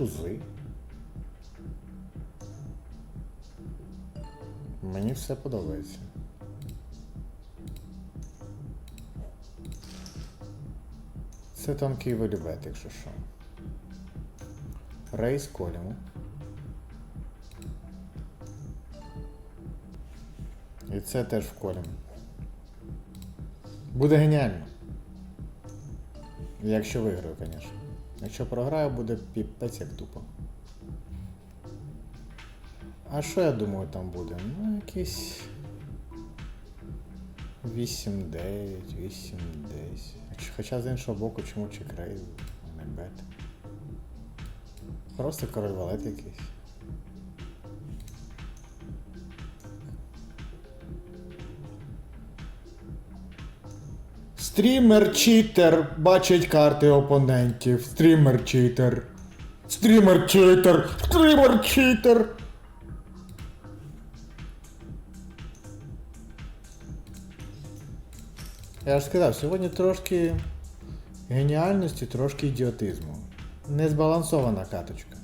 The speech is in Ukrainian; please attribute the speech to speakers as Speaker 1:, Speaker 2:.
Speaker 1: тузи. Мені все подобається. Це тонкий вилюбет, якщо що. Рейс коліму. І це теж в колім. Буде геніально. Якщо виграю, звісно. Якщо програю, буде піпець як тупо. А що я думаю там буде? Ну, якісь. 8-9, 8-10. Хоча з іншого боку, чому чи а не бет. Просто король валет якийсь. Стрімер читер бачить карти опонентів. Стрімер читер. Стрімер читер. Стрімер читер. Я ж сказав, сьогодні трошки геніальності, трошки ідіотизму. Незбалансована каточка.